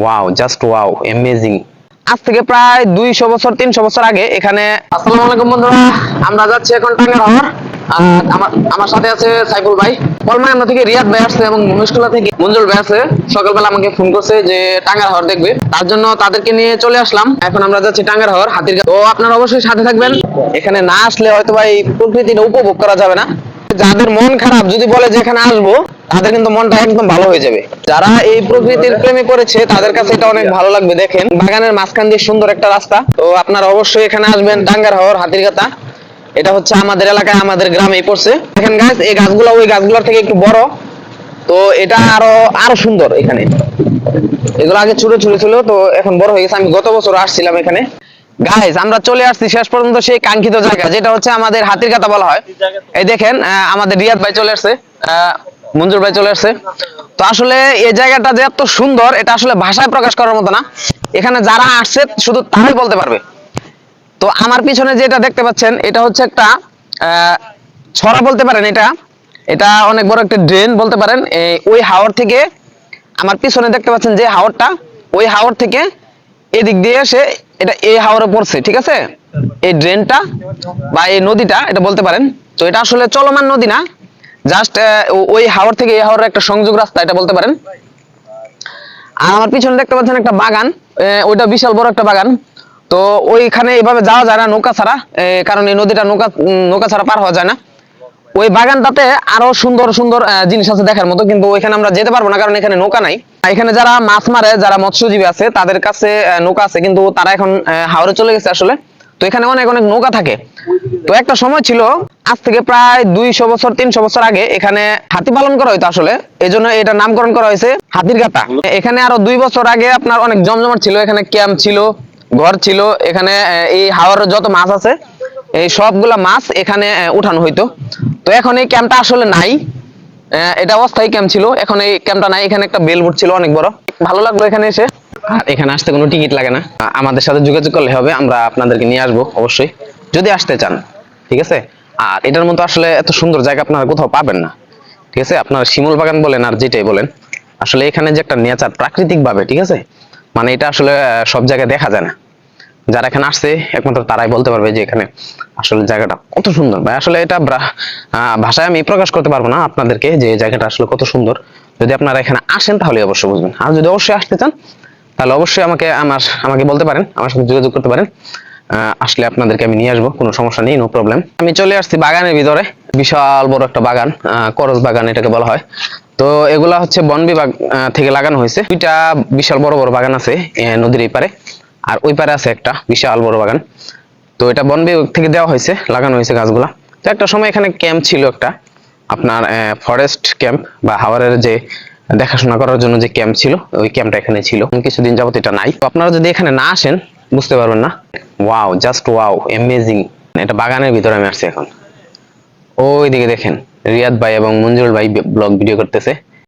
Wow just wow amazing আজ থেকে প্রায় দুইশো বছর, তিনশো বছর আগে এখানে আসসালামু আলাইকুম বন্ধুরা, আমরা যাচ্ছি এখন হাওর আর আমার সাথে আছে সাইফুল ভাই। থেকে রিয়াদ ভাই আসছে এবং থেকে ভাই আছে। সকালবেলা আমাকে ফোন করছে যে টাঙ্গার হাওর দেখবে। তার জন্য তাদেরকে নিয়ে চলে আসলাম। এখন আমরা যাচ্ছি টাঙ্গার হাওর হাতির তো আপনারা অবশ্যই সাথে থাকবেন। এখানে না আসলে হয়তো ভাই প্রকৃতিটা উপভোগ করা যাবে না। যাদের মন খারাপ যদি বলে যে এখানে আসব, তাদের কিন্তু মনটা একদম ভালো হয়ে যাবে। যারা এই প্রকৃতির প্রেমে পড়েছে তাদের কাছে এটা অনেক ভালো লাগবে, দেখেন। বাগানের মাঝখান দিয়ে সুন্দর একটা রাস্তা। তো আপনারা অবশ্যই এখানে আসবেন টাঙ্গার হাওর, হাতিরগাতা। এটা হচ্ছে আমাদের এলাকায়, আমাদের গ্রামেই পড়ছে। দেখেন গাছ এই গাছগুলো, ওই গাছগুলোর থেকে একটু বড়। তো এটা আরও আরও সুন্দর এখানে। এগুলো আগে ছোট ছোট ছিল, তো এখন বড় হয়ে গেছে। আমি গত বছর আসছিলাম এখানে। গাইজ আমরা চলে আসছি শেষ পর্যন্ত সেই কাঙ্ক্ষিত জায়গা, যেটা হচ্ছে আমাদের হাতির কাতা বলা হয়। এই দেখেন আমাদের রিয়াদ ভাই চলে আসছে মঞ্জুর ভাই চলে আসছে। তো আসলে এই জায়গাটা যে এত সুন্দর, এটা আসলে ভাষায় প্রকাশ করার মতো না। এখানে যারা আসছে, শুধু তারাই বলতে পারবে। তো আমার পিছনে যেটা দেখতে পাচ্ছেন, এটা হচ্ছে একটা ছড়া বলতে পারেন এটা। এটা অনেক বড় একটা ড্রেন বলতে পারেন। ওই হাওর থেকে আমার পিছনে দেখতে পাচ্ছেন যে হাওরটা, ওই হাওর থেকে এদিক দিয়ে এসে এটা এই হাওরে পড়ছে, ঠিক আছে? এই ড্রেনটা বা এই নদীটা, এটা বলতে পারেন। তো এটা আসলে চলমান নদী না জাস্ট ওই হাওর থেকে এই হাওরের একটা সংযোগ রাস্তা, এটা বলতে পারেন। আর আমার পিছনে দেখতে পাচ্ছেন একটা বাগান ওইটা বিশাল বড় একটা বাগান। তো ওইখানে এভাবে যাওয়া যায় না নৌকা ছাড়া কারণ এই নদীটা নৌকা নৌকা ছাড়া পার হওয়া যায় না। ওই বাগানটাতে আরও সুন্দর সুন্দর জিনিস আছে দেখার মতো, কিন্তু ওইখানে আমরা যেতে পারব না, কারণ এখানে নৌকা নাই। এখানে যারা মাছ মারে, যারা মৎস্যজীবী আছে, তাদের কাছে নৌকা আছে, কিন্তু তারা এখন হাওরে চলে গেছে আসলে। তো এখানে অনেক অনেক নৌকা থাকে। তো একটা সময় ছিল, আজ থেকে প্রায় দুইশো বছর, তিনশো বছর আগে এখানে হাতি পালন করা হইতো আসলে। এই জন্য এটা নামকরণ করা হয়েছে হাতির গাতা। এখানে আরও দুই বছর আগে আপনার অনেক জমজমাট ছিল, এখানে ক্যাম্প ছিল, ঘর ছিল, এখানে এই হাওয়ার যত মাছ আছে, এই সবগুলা মাছ এখানে উঠানো হইতো। তো এখন এই ক্যাম্পটা আসলে নাই। এটা অস্থায়ী ক্যাম্প ছিল। এখন এই ক্যাম্পটা নাই, এখানে একটা বেলবোর্ড ছিল, অনেক বড়। ভালো লাগল এখানে এসে। আর এখানে আসতে কোনো টিকিট লাগে না। আমাদের সাথে যোগাযোগ করলে হবে, আমরা আপনাদেরকে নিয়ে আসব, অবশ্যই। যদি আসতে চান, ঠিক আছে? আর এটার মতো আসলে এত সুন্দর জায়গা আপনারা কোথাও পাবেন না। ঠিক আছে? আপনারা শিমুল বাগান বলেন আর যেটাই বলেন। আসলে এখানে যে একটা নেচার প্রাকৃতিক ভাবে ঠিক আছে? মানে এটা আসলে সব জায়গায় দেখা যায় না। যারা এখানে আসছে, একমাত্র তারাই বলতে পারবে যে এখানে আসলে জায়গাটা কত সুন্দর। ভাই, আসলে এটা ভাষায় আমি প্রকাশ করতে পারব না আপনাদেরকে যে জায়গাটা আসলে কত সুন্দর। যদি আপনারা এখানে আসেন তাহলে অবশ্যই বুঝবেন। আর যদি অবশ্যই আসতে চান, তাহলে অবশ্যই আমাকে আমার আমাকে বলতে পারেন, আমার সাথে যোগাযোগ করতে পারেন। আসলে আপনাদেরকে আমি নিয়ে আসব, কোনো সমস্যা নেই নো প্রবলেম আমি চলে আসছি বাগানের ভিতরে, বিশাল বড় একটা বাগান করজ বাগান এটাকে বলা হয়। তো এগুলা হচ্ছে বন বিভাগ থেকে লাগানো হয়েছে। দুইটা বিশাল বড় বড় বাগান আছে নদীর এই পারে। আর ওই পারে আছে একটা বিশাল বড় বাগান। তো এটা বন বিভাগ থেকে দেওয়া হয়েছে, লাগানো হয়েছে গাছগুলা। তো একটা সময় এখানে ক্যাম্প ছিল একটা, আপনার ফরেস্ট ক্যাম্প বা হাওয়ারের যে দেখাশোনা করার জন্য যে ক্যাম্প ছিল, ওই ক্যাম্পটা এখানে ছিল। কিছুদিন যাবত এটা নাই। তো আপনারা যদি এখানে না আসেন, বুঝতে পারবেন না। ওয়াও জাস্ট ওয়াও অ্যামেজিং এটা বাগানের ভিতরে আমি আসছি এখন। ওই দিকে দেখেন, রিয়াদ ভাই এবং মঞ্জুরুল ভাই ব্লগ ভিডিও করতেছে।